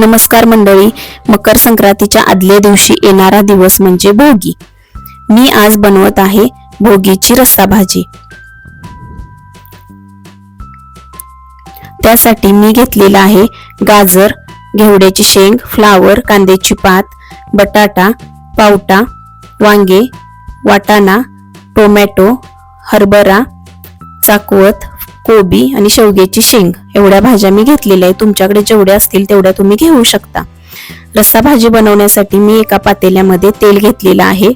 नमस्कार मंडळी. मकर संक्रांतीच्या आदल्या दिवशी येणारा दिवस म्हणजे भोगी. मी आज बनवत आहे भोगीची रस्सा भाजी. त्यासाठी मी घेतलेला आहे गाजर घेवड्याची शेंग फ्लावर कांद्याची पात बटाटा पावटा वांगे वाटाणा टोमॅटो हरभरा चाकवत कोबी आणि शेवग्याची शेंग एवढ्या भाज्या मी घेतलेल्या आहेत. तुमच्याकडे जेवढ्या असतील तेवढ्या तुम्ही घेऊ शकता. रस्सा भाजी बनवण्यासाठी मी एका पातेल्यामध्ये तेल घेतलेलं आहे.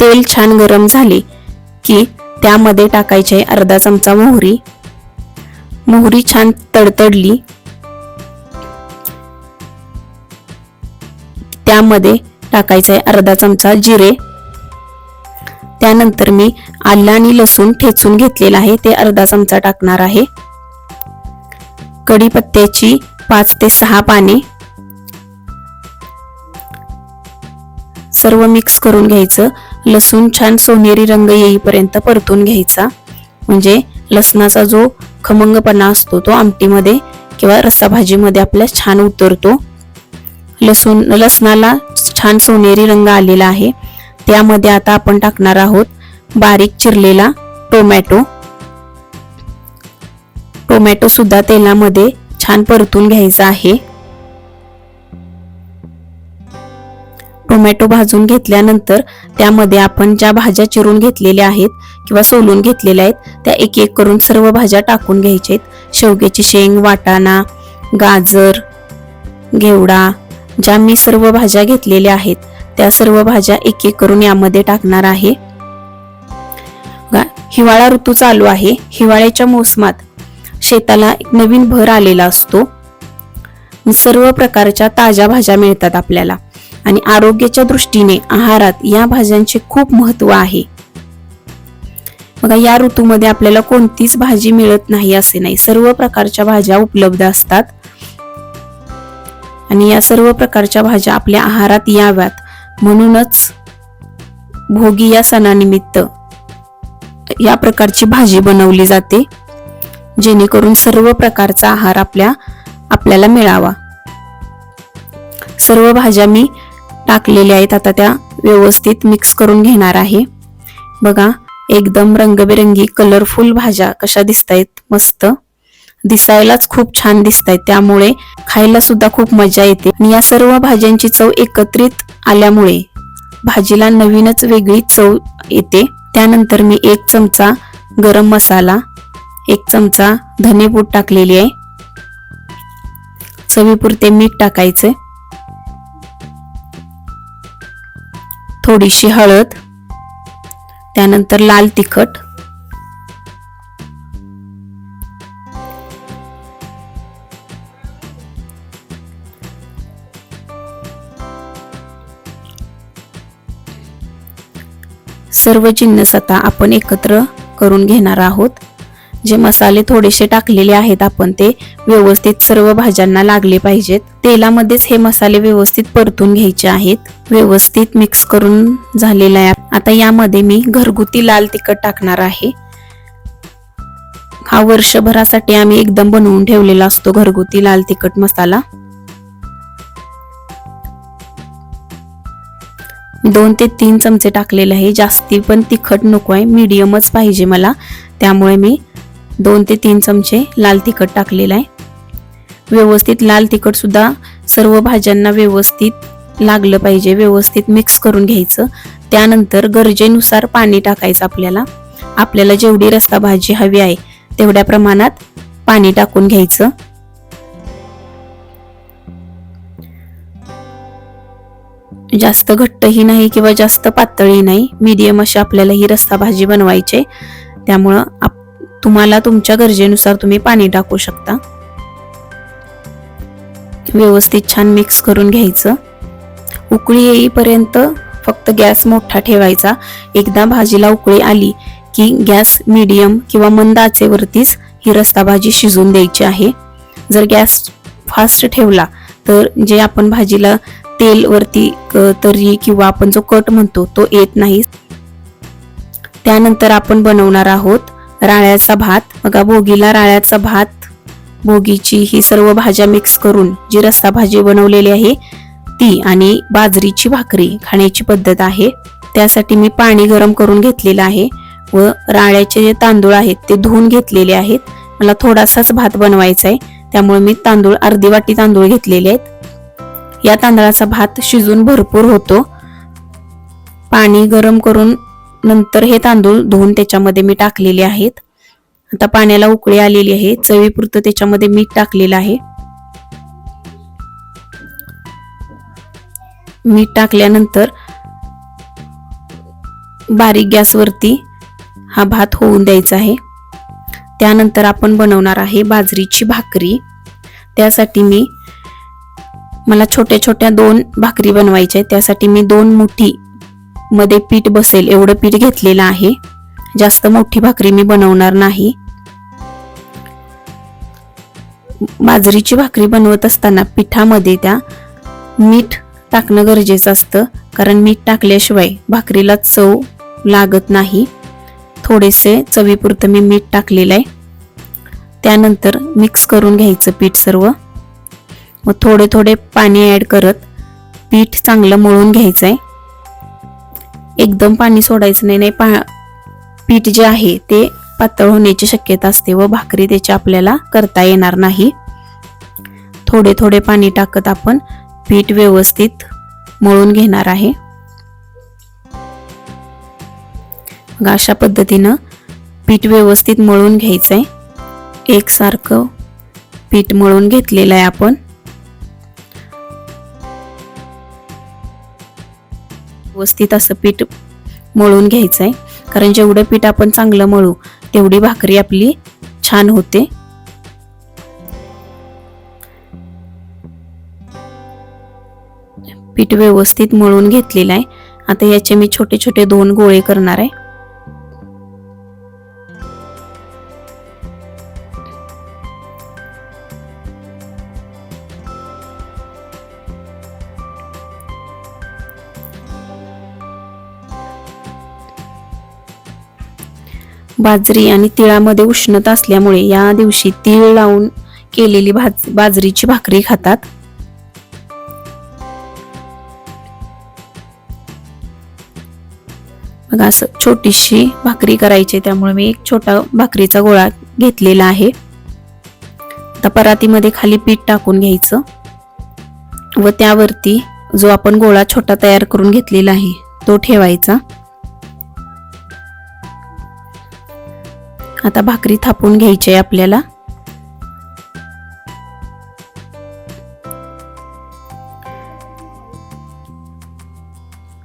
तेल छान गरम झाले की त्यामध्ये टाकायचे अर्धा चमचा मोहरी. मोहरी छान तडतडली. त्यामध्ये टाकायचं आहे अर्धा चमचा जिरे. त्यानंतर मी आलं आणि लसूण ठेचून घेतलेलं आहे ते अर्धा चमचा टाकणार आहे. कढीपत्त्याची पाच ते सहा पाने सर्व मिक्स करून घ्यायचं. लसूण छान सोनेरी रंग येईपर्यंत परतून घ्यायचा. म्हणजे लसणाचा जो खमंगपणा असतो तो आमटीमध्ये किंवा रसाभाजीमध्ये आपल्या छान उतरतो. लसूण लसणाला छान सोनेरी रंग आलेला आहे. त्यामध्ये आता आपण टाकणार आहोत बारीक चिरलेला टोमॅटो. टोमॅटो सुद्धा तेलामध्ये छान परतून घ्यायचा आहे. टोमॅटो भाजून घेतल्यानंतर त्यामध्ये आपण ज्या भाज्या चिरून घेतलेल्या आहेत किंवा सोलून घेतलेल्या आहेत त्या एक एक करून सर्व भाज्या टाकून घ्यायच्या आहेत. शेवग्याची शेंग वाटाणा गाजर घेवडा ज्या मी सर्व भाज्या घेतलेल्या आहेत त्या सर्व भाज्या एक एक करून यामध्ये टाकणार आहे. हिवाळा ऋतू चालू आहे. हिवाळ्याच्या मोसमात शेताला एक नवीन भर आलेला असतो. सर्व प्रकारच्या ताज्या भाज्या मिळतात आपल्याला आणि आरोग्याच्या दृष्टीने आहारात या भाज्यांचे खूप महत्त्व आहे. बघा या ऋतूमध्ये आपल्याला कोणतीच भाजी मिळत नाही असे नाही. सर्व प्रकारच्या भाज्या उपलब्ध असतात. आणि या सर्व प्रकारच्या भाज्या आपल्या आहारात याव्यात. म्हणूनच भोगी या सणानिमित्त या प्रकारची भाजी बनवली जाते जेणेकरून सर्व प्रकारचा आहार आपल्या आपल्याला मिळावा. सर्व भाज्या मी टाकलेल्या आहेत आता त्या व्यवस्थित मिक्स करून घेणार आहे. बघा एकदम रंगबेरंगी कलरफुल भाज्या कशा दिसत आहेत मस्त. दिसायलाच खूप छान दिसत आहेत त्यामुळे खायला सुद्धा खूप मजा येते. आणि या सर्व भाज्यांची चव एकत्रित आल्यामुळे भाजीला नवीनच वेगळी चव येते. त्यानंतर मी एक चमचा गरम मसाला एक चमचा धनेपूड टाकलेली आहे. चवीपुरते मीठ टाकायचे. थोडीशी हळद. त्यानंतर लाल तिखट. सर्व जिन्नस आता आपण एकत्र करून घेणार आहोत. जे मसाले थोडेसे टाकलेले आहेत आपण ते व्यवस्थित सर्व भाज्यांना लागले पाहिजेत. तेलामध्येच हे मसाले व्यवस्थित परतून घ्यायचे आहेत. व्यवस्थित मिक्स करून झालेला आहे. आता यामध्ये मी घरगुती लाल तिखट टाकणार आहे. हा वर्षभरासाठी आम्ही एकदम बनवून ठेवलेला असतो घरगुती लाल तिखट मसाला. दोन ते तीन चमचे टाकलेले आहे. जास्ती पण तिखट नको आहे. मीडियमच पाहिजे मला. त्यामुळे मी दोन ते तीन चमचे लाल तिखट टाकलेलं आहे. व्यवस्थित लाल तिखटसुद्धा सर्व भाज्यांना व्यवस्थित लागलं पाहिजे. व्यवस्थित मिक्स करून घ्यायचं. त्यानंतर गरजेनुसार पाणी टाकायचं आपल्याला. आपल्याला जेवढी रस्ता भाजी हवी आहे तेवढ्या प्रमाणात पाणी टाकून घ्यायचं. जास्त घट्टही नाही किंवा जास्त पातळी नाही. मीडियम अशी आपल्याला ही रस्सा भाजी बनवायची त्यामुळं आप तुम्हाला तुमच्या गरजेनुसार तुम्ही पाणी टाकू शकता. व्यवस्थित छान मिक्स करून घ्यायचं. उकळी येईपर्यंत फक्त गॅस मोठा ठेवायचा. एकदा भाजीला उकळी आली की गॅस मीडियम किंवा मंद आचेवरतीच ही रस्ता भाजी शिजून द्यायची आहे. जर गॅस फास्ट ठेवला तर जे आपण भाजीला तेल वरती क- तर्री किंवा आपण जो कट म्हणतो तो येत नाही. त्यानंतर आपण बनवणार आहोत राळ्याचा भात. बघा भोगीला राळ्याचा भात भोगीची ही सर्व भाज्या मिक्स करून जी रस्सा भाजी बनवलेली आहे ती आणि बाजरीची भाकरी खाण्याची पद्धत आहे. त्यासाठी मी पाणी गरम करून घेतलेलं आहे व राळ्याचे जे तांदूळ आहेत ते धुवून घेतलेले आहेत. मला थोडासाच भात बनवायचा आहे त्यामुळे मी तांदूळ अर्धी वाटी तांदूळ घेतलेले आहेत. या तांदळाचा भात शिजून भरपूर होतो. पाणी गरम करून नंतर हे तांदूळ धुवून त्याच्यामध्ये मी टाकलेले आहेत. आता पाण्याला उकळी आलेली आहे. चवीपुरतं त्याच्यामध्ये मीठ टाकलेलं आहे. मीठ टाकल्यानंतर बारीक गॅसवरती हा भात होऊन द्यायचा आहे. त्यानंतर आपण बनवणार आहे बाजरीची भाकरी. त्यासाठी मी मला छोट्या छोट्या दोन भाकरी बनवायच्या आहेत. त्यासाठी मी दोन मुठी मध्ये पीठ बसेल. एवढं पीठ घेतलेलं आहे. जास्त मोठी भाकरी मी बनवणार नाही. बाजरीची भाकरी बनवत असताना पिठामध्ये त्या मीठ टाकणं गरजेचं असतं. कारण मीठ टाकल्याशिवाय भाकरीला चव लागत नाही. थोडेसे चवीपुरतं मी मीठ टाकलेलं आहे. त्यानंतर मिक्स करून घ्यायचं पीठ सर्व. मग थोडे थोडे पाणी ॲड करत पीठ चांगलं मळून घ्यायचं आहे एकदम पाणी सोडायचं नाही नाही पा पीठ जे आहे ते पातळ होण्याची शक्यता असते व भाकरी त्याची आपल्याला करता येणार नाही. थोडे थोडे पाणी टाकत आपण पीठ व्यवस्थित मळून घेणार आहे. मग अशा पद्धतीनं पीठ व्यवस्थित मळून घ्यायचं आहे एकसारखं पीठ मळून घेतलेलं आहे आपण. व्यवस्थित असं पीठ मळून घ्यायचं आहे कारण जेवढं पीठ आपण चांगलं मळू तेवढी भाकरी आपली छान होते. पीठ व्यवस्थित मळून घेतलेलं आहे. आता याचे मी छोटे छोटे दोन गोळे करणार आहे. बाजरी आणि तिळामध्ये उष्णता असल्यामुळे या दिवशी तीळ लावून केलेली भाज बाजरीची भाकरी खातात. मग असं छोटीशी भाकरी करायची त्यामुळे मी एक छोटा भाकरीचा गोळा घेतलेला आहे. आता परातीमध्ये खाली पीठ टाकून घ्यायचं. व त्यावरती जो आपण गोळा छोटा तयार करून घेतलेला आहे तो ठेवायचा. आता भाकरी थापून घ्यायची आहे आपल्याला.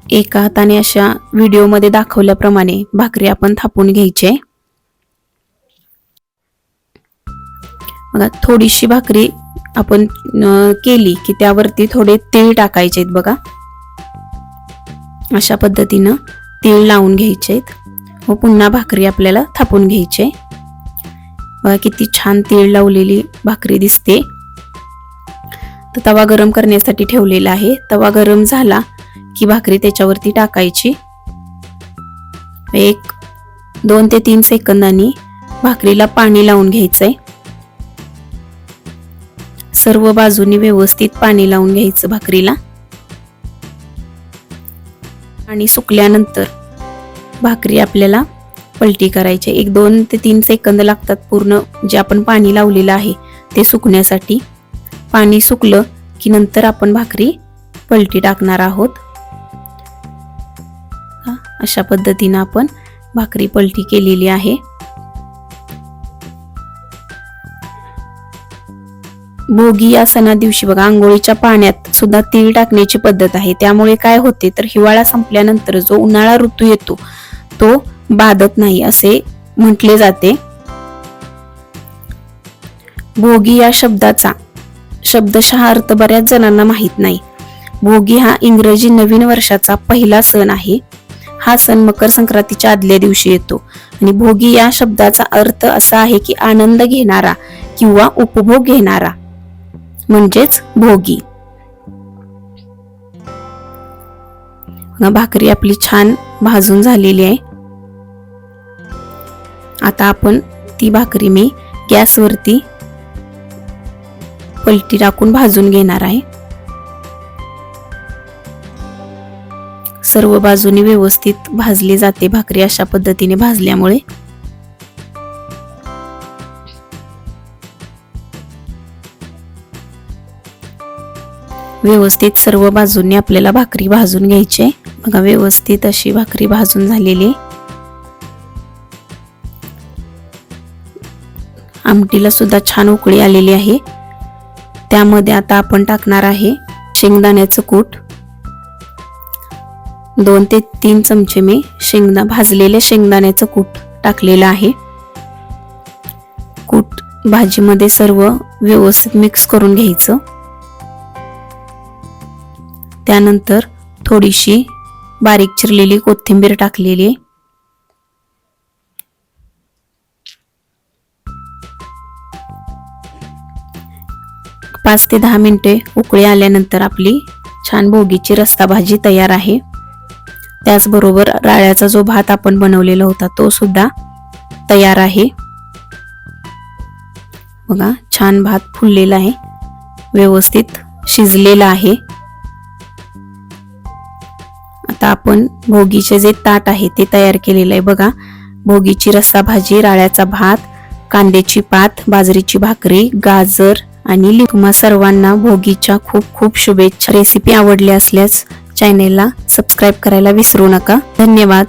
एका हाताने अशा व्हिडिओमध्ये दाखवल्याप्रमाणे भाकरी आपण थापून घ्यायची आहे. बघा थोडीशी भाकरी आपण केली की त्यावरती थोडे तीळ टाकायचे आहेत बघा. अशा पद्धतीनं तीळ लावून घ्यायचे आहेत. व पुन्हा भाकरी आपल्याला थापून घ्यायची. आहे बघा किती छान तीळ लावलेली भाकरी दिसते. तर तवा गरम करण्यासाठी ठेवलेला आहे. तवा गरम झाला की भाकरी त्याच्यावरती टाकायची. एक दोन ते तीन सेकंदांनी भाकरीला पाणी लावून घ्यायचंय. सर्व बाजूनी व्यवस्थित पाणी लावून घ्यायचं भाकरीला. आणि सुकल्यानंतर भाकरी आपल्याला पलटी करायची एक दोन ते तीन सेकंद लागतात पूर्ण जे आपण पाणी लावलेलं आहे ते सुकण्यासाठी. पाणी सुकलं की नंतर आपण भाकरी पलटी टाकणार आहोत. अशा पद्धतीनं आपण भाकरी पलटी केलेली आहे. भोगी या सणा दिवशी बघा आंघोळीच्या पाण्यात सुद्धा तीळ टाकण्याची पद्धत आहे. त्यामुळे काय होते तर हिवाळा संपल्यानंतर जो उन्हाळा ऋतू येतो तो बाधत नाही असे म्हटले जाते. भोगी या शब्दाचा शब्दशः अर्थ बऱ्याच जणांना माहीत नाही. भोगी हा इंग्रजी नवीन वर्षाचा पहिला सण आहे. हा सण मकर संक्रांतीच्या आदल्या दिवशी येतो आणि भोगी या शब्दाचा अर्थ असा आहे की आनंद घेणारा किंवा उपभोग घेणारा म्हणजेच भोगी. भाकरी आपली छान भाजून झालेली आहे. आता आपण ती भाकरी मी गॅसवरती पलटी टाकून भाजून घेणार आहे. सर्व बाजूनी व्यवस्थित भाजली जाते भाकरी अशा पद्धतीने भाजल्यामुळे. व्यवस्थित सर्व बाजूंनी आपल्याला भाकरी भाजून घ्यायची आहे. बघा व्यवस्थित अशी भाकरी भाजून झालेली आमटीला सुद्धा छान उकळी आलेली आहे. त्यामध्ये आता आपण टाकणार आहे शेंगदाण्याचं कूट. दोन ते तीन चमचे मी शेंगदा भाजलेले शेंगदाण्याचं कूट टाकलेलं आहे. कूट भाजीमध्ये सर्व व्यवस्थित मिक्स करून घ्यायचं. त्यानंतर थोडीशी बारीक चिरलेली कोथिंबीर टाकलेली आहे. पाच ते दहा मिनटे उकळी आल्यानंतर आपली छान भोगीची रस्ता भाजी तयार आहे. त्याचबरोबर राळ्याचा जो भात आपण बनवलेला होता तो सुद्धा तयार आहे. बघा छान भात फुललेला आहे. व्यवस्थित शिजलेला आहे. आता आपण भोगीचे जे ताट आहे ते तयार केलेलं आहे. बघा भोगीची रस्सा भाजी राळ्याचा भात कांद्याची पात बाजरीची भाकरी गाजर आणि लि- तुम्हा सर्वांना भोगीच्या खूप खूप शुभेच्छा. रेसिपी आवडली असल्यास चॅनेलला सबस्क्राईब करायला विसरू नका. धन्यवाद.